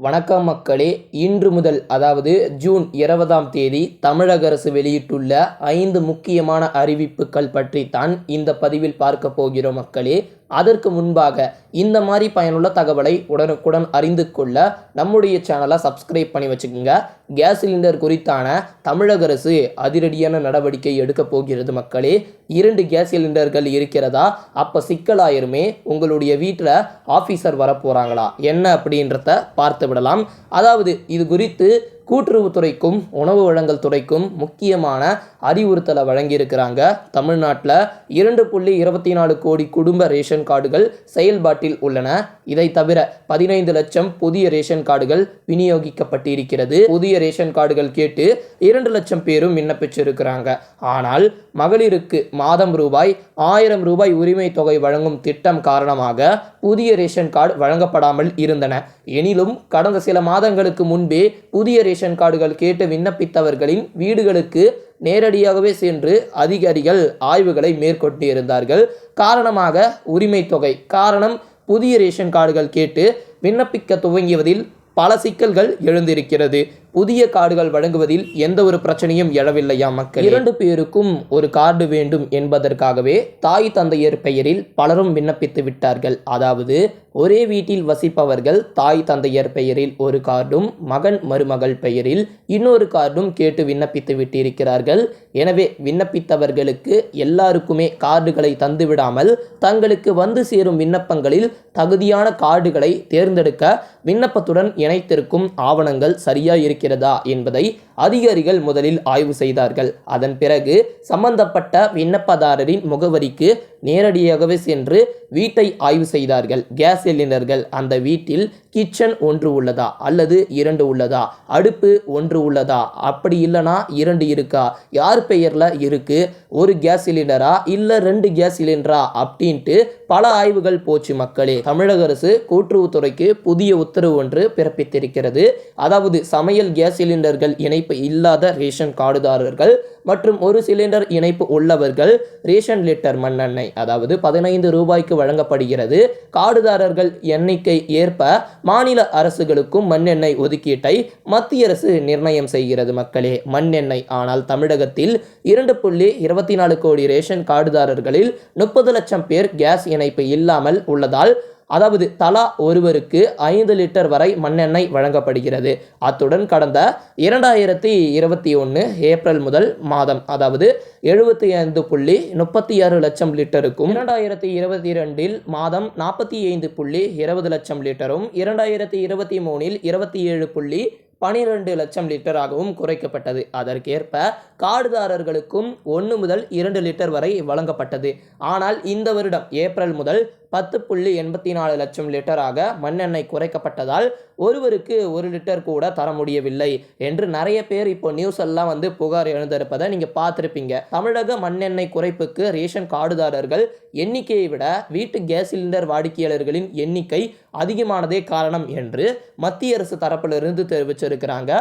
வணக்கம் மக்களே இன்று முதல் அதாவது ஜூன் இருபதாம் தேதி தமிழக அரசு வெளியிட்டுள்ள ஐந்து முக்கியமான அறிவிப்புகள் பற்றி தான் இந்த பதிவில் பார்க்க போகிறோம் மக்களே. அதற்கு முன்பாக இந்த மாதிரி பயனுள்ள தகவலை உடனுக்குடன் அறிந்து கொள்ள நம்முடைய சேனலை சப்ஸ்கிரைப் பண்ணி வச்சுக்கோங்க. கேஸ் சிலிண்டர் குறித்தான தமிழக அரசு அதிரடியான நடவடிக்கை எடுக்க போகிறது மக்களே. இரண்டு கேஸ் சிலிண்டர்கள் இருக்கிறதா? அப்போ சிக்கலாயிருமே. உங்களுடைய வீட்டில் ஆஃபீஸர் வரப்போகிறாங்களா என்ன அப்படின்றத பார்த்து விடலாம். அதாவது இது குறித்து கூட்டுறவுத்துறைக்கும் உணவு வழங்கல் துறைக்கும் முக்கியமான அறிவுறுத்தலை வழங்கியிருக்கிறாங்க. தமிழ்நாட்டில் இரண்டு புள்ளி இருபத்தி நாலு கோடி குடும்ப ரேஷன் கார்டுகள் செயல்பாட்டில் உள்ளன. இதை தவிர பதினைந்து லட்சம் புதிய ரேஷன் கார்டுகள் விநியோகிக்கப்பட்டிருக்கிறது. புதிய ரேஷன் கார்டுகள் கேட்டு இரண்டு லட்சம் பேரும் விண்ணப்பிச்சிருக்கிறாங்க. ஆனால் மகளிருக்கு மாதம் ரூபாய் ஆயிரம் ரூபாய் உரிமை தொகை வழங்கும் திட்டம் காரணமாக புதிய ரேஷன் கார்டு வழங்கப்படாமல் இருந்தன. எனினும் கடந்த சில மாதங்களுக்கு முன்பே புதிய ரேஷன் கார்டுகள் கேட்டு விண்ணப்பித்தவர்களின் வீடுகளுக்கு நேரடியாகவே சென்று அதிகாரிகள் ஆய்வுகளை மேற்கொண்டிருந்தார்கள். காரணமாக உரிமை தொகை காரணம் புதிய ரேஷன் கார்டுகள் கேட்டு விண்ணப்பிக்க துவங்கியதில் பல சிக்கல்கள் எழுந்திருக்கிறது. புதிய கார்டுகள் வழங்குவதில் எந்த ஒரு பிரச்சனையும் எழவில்லையா மக்கள்? இரண்டு பேருக்கும் ஒரு கார்டு வேண்டும் என்பதற்காகவே தாய் தந்தையர் பெயரில் பலரும் விண்ணப்பித்து விட்டார்கள். அதாவது ஒரே வீட்டில் வசிப்பவர்கள் தாய் தந்தையர் பெயரில் ஒரு கார்டும் மகன் மருமகள் பெயரில் இன்னொரு கார்டும் கேட்டு விண்ணப்பித்து விட்டிருக்கிறார்கள். எனவே விண்ணப்பித்தவர்களுக்கு எல்லாருக்குமே கார்டுகளை தந்துவிடாமல் தங்களுக்கு வந்து சேரும் விண்ணப்பங்களில் தகுதியான கார்டுகளை தேர்ந்தெடுக்க விண்ணப்பத்துடன் இணைத்திருக்கும் ஆவணங்கள் சரியா இருக்கிறதா என்பதை அதிகாரிகள் முதலில் ஆய்வு செய்தார்கள். அதன் பிறகு சம்பந்தப்பட்ட விண்ணப்பதாரரின் முகவரிக்கு நேரடியாகவே சென்று வீட்டை ஆய்வு செய்தார்கள். கேஸ் சிலிண்டர்கள் அந்த வீட்டில் கிச்சன் ஒன்று உள்ளதா? அல்லது இரண்டு உள்ளதா? அடுப்பு ஒன்று உள்ளதா? அப்படி இல்லைனா இரண்டு இருக்கா? யார் பெயரில் இருக்குது ஒரு கேஸ் சிலிண்டரா? இல்லை ரெண்டு கேஸ் சிலிண்டரா? அப்படின்ட்டு பல ஆய்வுகள் போச்சு மக்களே. தமிழக அரசு கூட்டுறவுத்துறைக்கு புதிய உத்தரவு ஒன்று பிறப்பித்திருக்கிறது. அதாவது சமையல் கேஸ் சிலிண்டர்கள் இணைப்பு இல்லாத ரேஷன் கார்டுதாரர்கள் மற்றும் ஒரு சிலிண்டர் இணைப்பு உள்ளவர்கள் ரேஷன் லிட்டர் மண்ணெண்ணெய் அதாவது பதினைந்து ரூபாய்க்கு வழங்கப்படுகிறது. கார்டுதாரர்கள் எண்ணிக்கை ஏற்ப மாநில அரசுகளுக்கும் மண்ணெண்ணெய் ஒதுக்கீட்டை மத்திய அரசு நிர்ணயம் செய்கிறது மக்களே. மண்ணெண்ணெய் ஆனால் தமிழகத்தில் இரண்டு புள்ளி இருபத்தி நாலு கோடி ரேஷன் கார்டுதாரர்களில் முப்பது லட்சம் பேர் கேஸ் இணைப்பு இல்லாமல் உள்ளதால் அதாவது தலா ஒருவருக்கு ஐந்து லிட்டர் வரை மண்ணெண்ணெய் வழங்கப்படுகிறது. அத்துடன் கடந்த இரண்டாயிரத்தி இருபத்தி ஒன்று ஏப்ரல் முதல் மாதம் அதாவது எழுபத்தி ஐந்து புள்ளி முப்பத்தி ஆறு லட்சம் லிட்டருக்கும் இரண்டாயிரத்தி இருபத்தி ரெண்டில் மாதம் நாற்பத்தி ஐந்து புள்ளி இருபது லட்சம் லிட்டரும் இரண்டாயிரத்தி இருபத்தி மூணில் இருபத்தி ஏழு புள்ளி பனிரெண்டு லட்சம் லிட்டராகவும் குறைக்கப்பட்டது. அதற்கேற்ப கார்டுதாரர்களுக்கும் ஒன்று முதல் இரண்டு லிட்டர் வரை வழங்கப்பட்டது. ஆனால் இந்த வருடம் ஏப்ரல் முதல் பத்து புள்ளி எண்பத்தி நாலு லட்சம் லிட்டராக மண்ணெண்ணெய் குறைக்கப்பட்டதால் ஒருவருக்கு ஒரு லிட்டர் கூட தர முடியவில்லை என்று நிறைய பேர் இப்போ நியூஸ் எல்லாம் வந்து புகார் எழுந்திருப்பதை நீங்கள் பார்த்துருப்பீங்க. தமிழக மண்ணெண்ணெய் குறைப்புக்கு ரேஷன் கார்டுதாரர்கள் எண்ணிக்கையை விட வீட்டு கேஸ் சிலிண்டர் வாடிக்கையாளர்களின் எண்ணிக்கை அதிகமானதே காரணம் என்று மத்திய அரசு தரப்பிலிருந்து தெரிவிச்சிருக்கிறாங்க.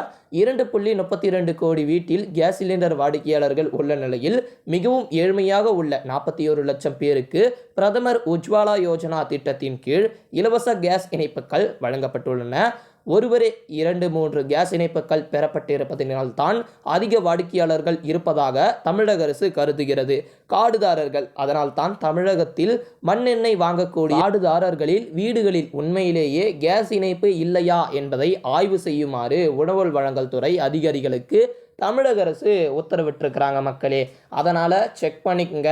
இரண்டு புள்ளி முப்பத்தி ரெண்டு கோடி வீட்டில் கேஸ் சிலிண்டர் வாடிக்கையாளர்கள் உள்ள நிலையில் மிகவும் ஏழ்மையாக உள்ள நாற்பத்தி ஒரு லட்சம் பேருக்கு பிரதமர் உஜ்வாலா யோஜனா திட்டத்தின் கீழ் இலவச கேஸ் இணைப்புகள் வழங்கப்பட்டுள்ளன. ஒருவரே இரண்டு மூன்று கேஸ் இணைப்புகள் பெறப்பட்டிருப்பதனால்தான் அதிக வாடிக்கையாளர்கள் இருப்பதாக தமிழக அரசு கருதுகிறது. காடுதாரர்கள் அதனால் தான் தமிழகத்தில் மண்ணெண்ணெய் வாங்கக்கூடிய காடுதாரர்களில் வீடுகளில் உண்மையிலேயே கேஸ் இணைப்பு இல்லையா என்பதை ஆய்வு செய்யுமாறு உணவு வழங்கல் துறை அதிகாரிகளுக்கு தமிழக அரசு உத்தரவிட்டிருக்கிறாங்க மக்களே. அதனால் செக் பண்ணிக்கங்க.